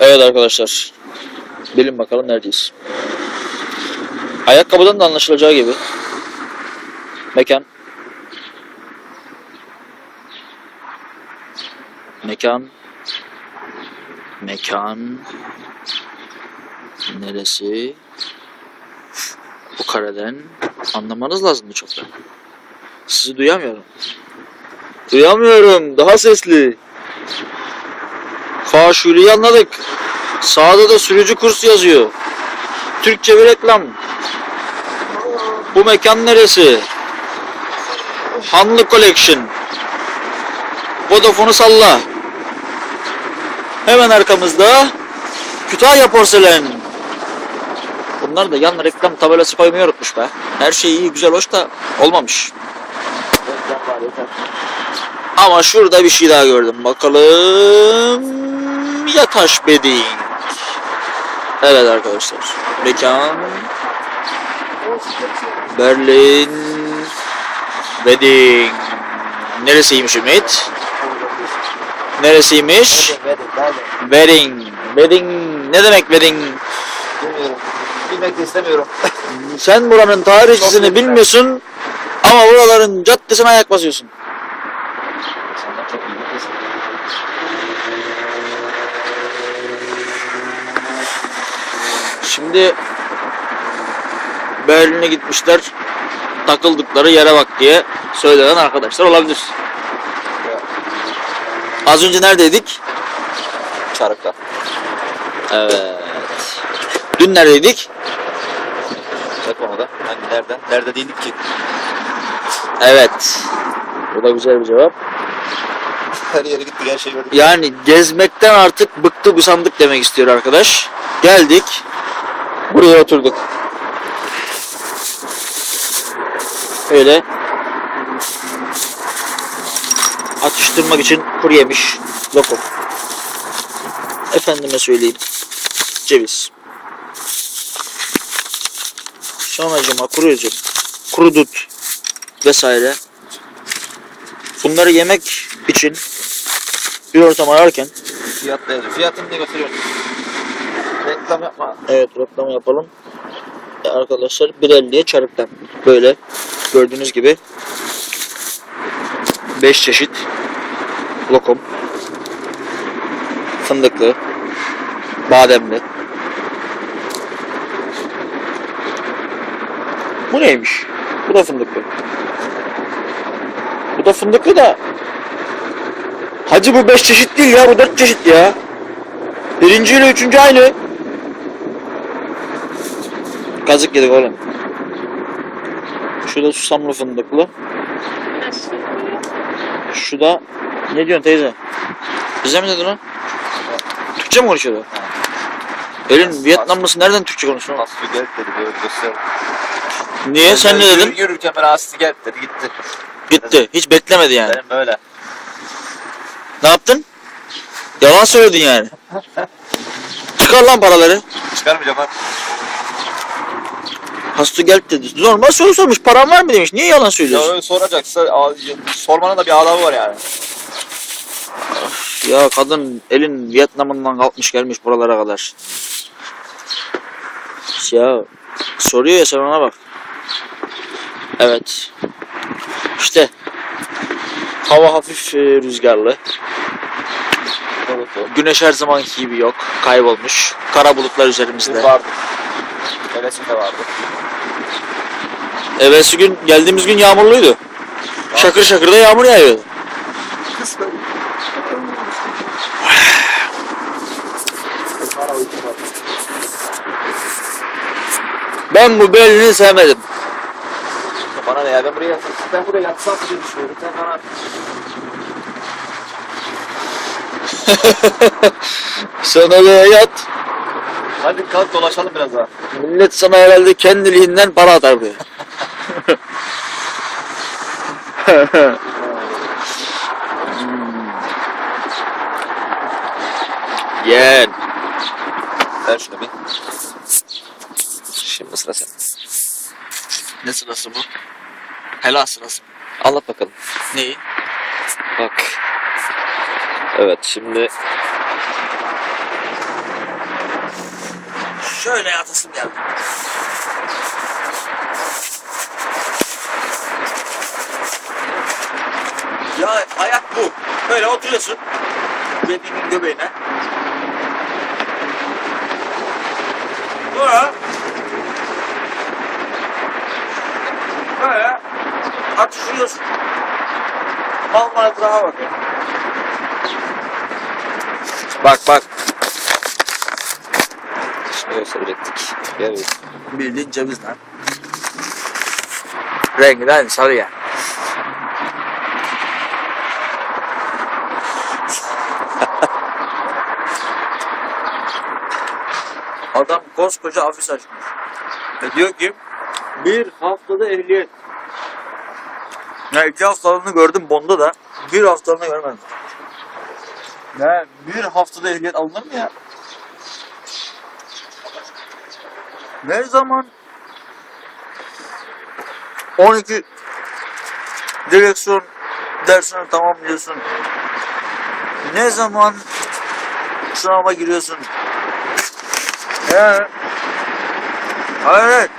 Evet arkadaşlar. Bilin bakalım neredeyiz. Ayakkabıdan da anlaşılacağı gibi. Mekan. Mekan. Mekan. Neresi? Bu kareden anlamanız lazımdı çoktan. Sizi duyamıyorum. Duyamıyorum. Daha sesli. Faşuli'yi anladık. Sağda da sürücü kursu yazıyor. Türkçe bir reklam. Bu mekan neresi? Hanlı Collection. Vodafone'u salla. Hemen arkamızda Kütahya Porselen. Bunlar da yan reklam tabelası koymayı unutmuş be. Her şey iyi güzel hoş da olmamış. Ama şurada bir şey daha gördüm. Bakalım. Yataş Bedding. Evet arkadaşlar. Mekan. Berlin. Bedding. Neresiymiş Ümit? Neresiymiş? Wedding. Wedding. Ne demek wedding? Bilmiyorum. Bilmek istemiyorum. Sen buranın tarihçisini bilmiyorsun ama buraların caddesine ayak basıyorsun. Senden çok iyi bir kesin. Şimdi Berlin'e gitmişler takıldıkları yere bak diye söylenen arkadaşlar olabilir. Az önce neredeydik? Çarıkta. Evet. Dün neredeydik? Ne konuda? Hangi nerede? Nerede değildik ki? Evet. Bu da güzel bir cevap. Her yere gittik her şeyi gördük. Yani gezmekten artık bıktık usandık demek istiyor arkadaş. Geldik. Buraya oturduk. Öyle atıştırmak için kuru yemiş lokum. Efendime söyleyeyim. Ceviz. Sonracıma kuru üzüm, kuru dut vesaire. Bunları yemek için bir ortam ararken Fiyat da yazıyor. Fiyatını da gösteriyorum. Reklam yapma. Evet reklam yapalım. E, Arkadaşlar 1.50'ye çarıktan. Böyle gördüğünüz gibi 5 çeşit lokum. Fındıklı, bademli. Bu neymiş? Bu da fındıklı. Bu da fındıklı da Hacı bu 5 çeşit değil ya bu 4 çeşit ya. Birinci ile üçüncü aynı. Kazık yedik oğlum. Şu da susamlı fındıklı. Şu da ne diyorsun teyze? Bize mi dedin o? Türkçe mi konuşuyordu? Elin Vietnamlısı nereden Türkçe konuşuyor? Gelip dedi böyle göster. Niye sen ne Yürü- dedin? Yürürken ben aslı gelip dedi gitti. Gitti. Hiç beklemedi yani. Benim böyle. Ne yaptın? Yalan söyledin yani. Çıkar lan paraları. Çıkarmayacağım ha. Hasta gel dedi. Normal soru sormuş. Paran var mı demiş. Niye yalan Ya söylüyorsun? öyle soracaksa a- sormanın da bir adabı var yani. Ya kadın elin Vietnam'ından kalkmış gelmiş buralara kadar. Ya soruyor ya sen ona bak. Evet. İşte hava hafif e, rüzgarlı. Güneş her zamanki gibi yok. Kaybolmuş. Kara bulutlar üzerimizde. Vardı. Hevesinde vardı. Evvelsi gün geldiğimiz gün yağmurluydu. Şakır şakır da yağmur yağıyordu. Ben bu Berlin'i sevmedim. Bana ne ya ben buraya yatsam, ben buraya yatsam diye düşünüyorum. Sen bana Sen oraya yat. hadi kalk dolaşalım biraz daha. Millet sana herhalde kendiliğinden para atar buraya. Yen. Ver şunu bir. Şimdi sıra sen. Ne sırası bu? Helal sırası. Anlat bakalım. Neyi? Bak. Evet şimdi Şöyle yatasım geldi. Ya hayat bu. Böyle oturuyorsun. Cebinin göbeğine. Sonra böyle atışıyorsun. Mal mal etrafa bakıyor. Bak bak. Gösterecektik. Gel. Bildiğin ceviz lan. Rengi de aynı sarı ya. Adam koskoca afis açmış. Ve diyor ki bir haftada ehliyet. Ya iki haftalığını gördüm Bond'da da bir haftalığını görmedim. Ya bir haftada ehliyet alınır mı ya? Ne zaman 12 direksiyon dersini tamamlıyorsun? Ne zaman sınava giriyorsun? He. Evet.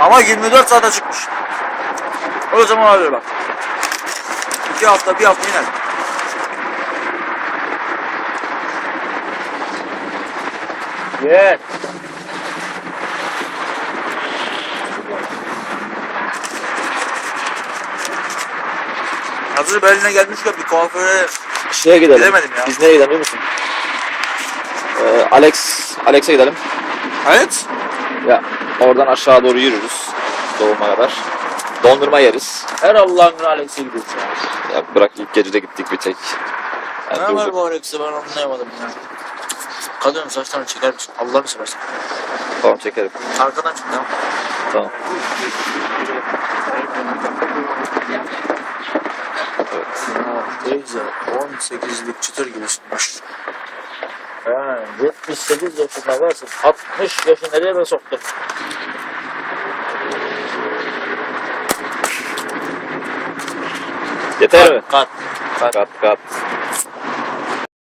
Ama 24 saate çıkmış. O zaman alır bak. İki hafta, bir hafta iner. Yes. Hazır Berlin'e gelmişken bir kuaföre Şeye gidelim. Gidemedim ya. Biz nereye gidelim biliyor musun? Alex, Alex'e gidelim. Evet. Ya oradan aşağı doğru yürürüz. Doğuma kadar. Dondurma yeriz. Her Allah'ın günü Alex'e gidiyoruz ya. Ya bırak ilk gecede gittik bir tek. Yani Ne var bu Alex'e ben anlayamadım ya. Kadının saçlarını çeker misin? Allah'ını seversen. Tamam çekerim. Arkadan çık tamam. Tamam. Evet. Ya teyze 18'lik çıtır gibisinmiş. Ha, 78 yaşında varsın. 60 yaşı nereye ben soktum? Yeter mi? Kat. Kat kat.